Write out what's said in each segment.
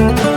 E,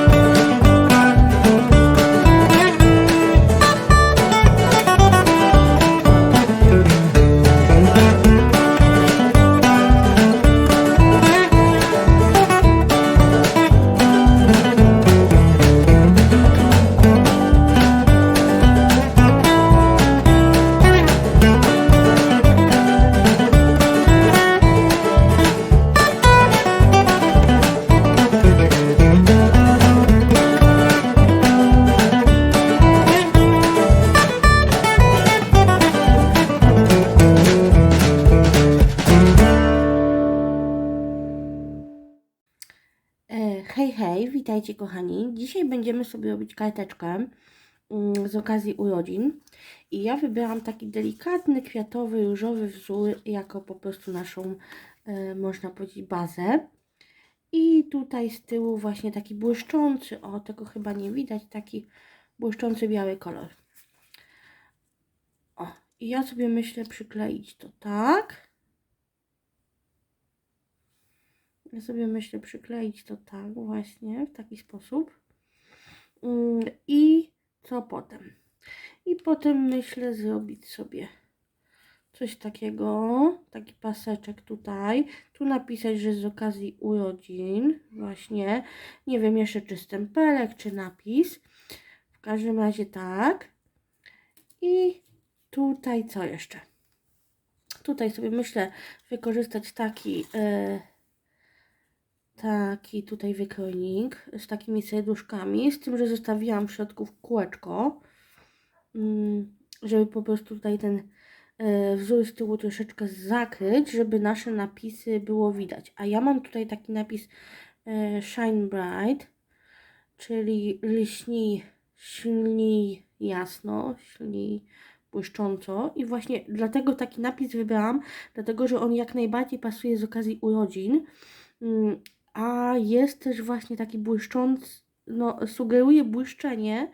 witajcie kochani. Dzisiaj będziemy sobie robić karteczkę mm, z okazji urodzin. I ja wybrałam taki delikatny, kwiatowy, różowy wzór jako po prostu naszą, e, można powiedzieć, bazę. I tutaj z tyłu właśnie taki błyszczący, o tego chyba nie widać, taki błyszczący biały kolor. O, i ja sobie myślę przykleić to tak. Ja sobie myślę przykleić to tak właśnie, w taki sposób. Mm, I co potem? I potem myślę zrobić sobie coś takiego, taki paseczek tutaj. Tu napisać, że z okazji urodzin właśnie. Nie wiem jeszcze czy stempelek, czy napis. W każdym razie tak. I tutaj co jeszcze? Tutaj sobie myślę wykorzystać taki... Yy, taki tutaj wykrojnik z takimi serduszkami, z tym, że zostawiłam w środku kółeczko, mm, żeby po prostu tutaj ten e, wzór z tyłu troszeczkę zakryć, żeby nasze napisy było widać. A ja mam tutaj taki napis e, Shine Bright, czyli lśnij silniej jasno, silniej błyszcząco i właśnie dlatego taki napis wybrałam, dlatego, że on jak najbardziej pasuje z okazji urodzin, mm, a jest też właśnie taki błyszczący, no sugeruje błyszczenie,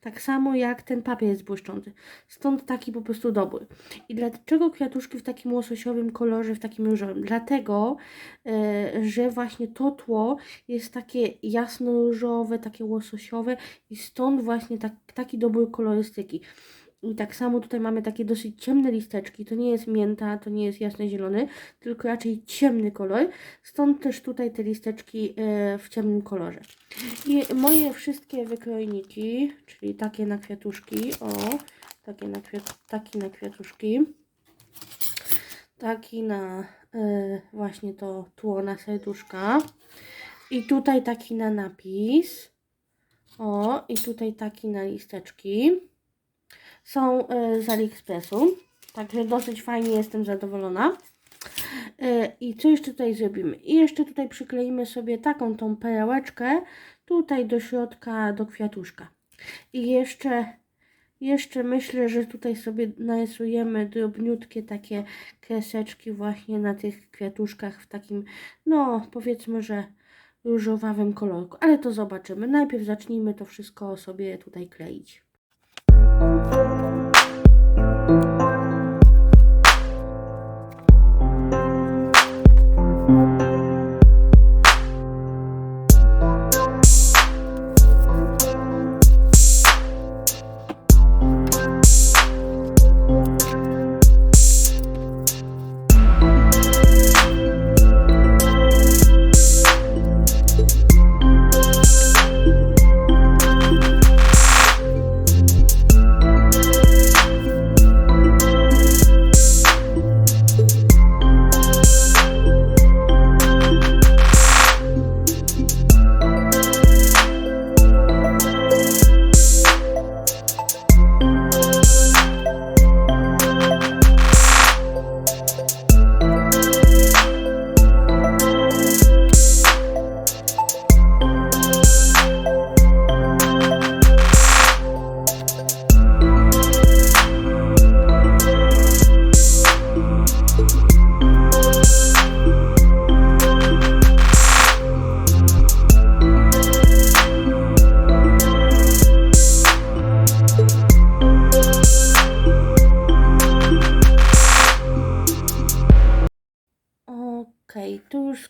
tak samo jak ten papier jest błyszczący. Stąd taki po prostu dobry. I dlaczego kwiatuszki w takim łososiowym kolorze, w takim różowym? Dlatego, e, że właśnie to tło jest takie jasno-różowe, takie łososiowe i stąd właśnie tak, taki dobór kolorystyki. I tak samo tutaj mamy takie dosyć ciemne listeczki. To nie jest mięta, to nie jest jasny zielony, tylko raczej ciemny kolor. Stąd też tutaj te listeczki e, w ciemnym kolorze. I moje wszystkie wykrojniki, czyli takie na kwiatuszki, o, takie na, kwiat, taki na kwiatuszki, taki na e, właśnie to tło na serduszka i tutaj taki na napis, o, i tutaj taki na listeczki są e, z AliExpressu. Także dosyć fajnie jestem zadowolona. E, I co jeszcze tutaj zrobimy? I jeszcze tutaj przykleimy sobie taką tą perełeczkę tutaj do środka, do kwiatuszka. I jeszcze, jeszcze myślę, że tutaj sobie narysujemy drobniutkie takie kreseczki właśnie na tych kwiatuszkach w takim, no powiedzmy, że różowawym kolorku. Ale to zobaczymy. Najpierw zacznijmy to wszystko sobie tutaj kleić. Okej, tu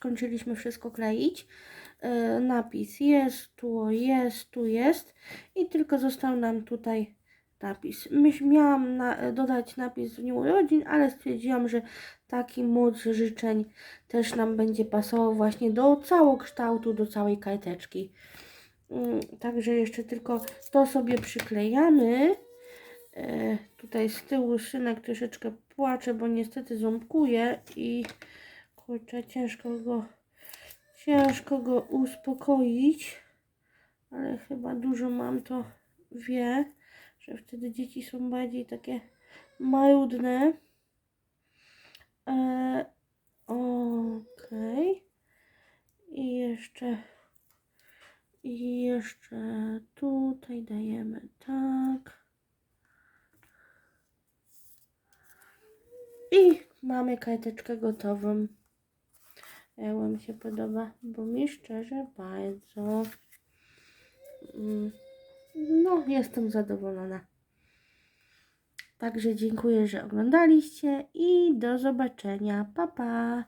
skończyliśmy wszystko kleić. e, napis jest, tu jest, tu jest i tylko został nam tutaj napis. Myś, miałam na, dodać napis w dniu urodzin, ale stwierdziłam, że taki moc życzeń też nam będzie pasował właśnie do całokształtu, do całej karteczki. Mm, Także jeszcze tylko to sobie przyklejamy. E, tutaj z tyłu synek troszeczkę płacze, bo niestety ząbkuje i kurczę, ciężko go, ciężko go uspokoić, ale chyba dużo mam to wie, że wtedy dzieci są bardziej takie marudne. E, Okej. I jeszcze i jeszcze tutaj dajemy tak. I mamy karteczkę gotową. Wam się podoba, bo mi szczerze bardzo. mm, No, jestem zadowolona. Także dziękuję, że oglądaliście i do zobaczenia. Pa, pa.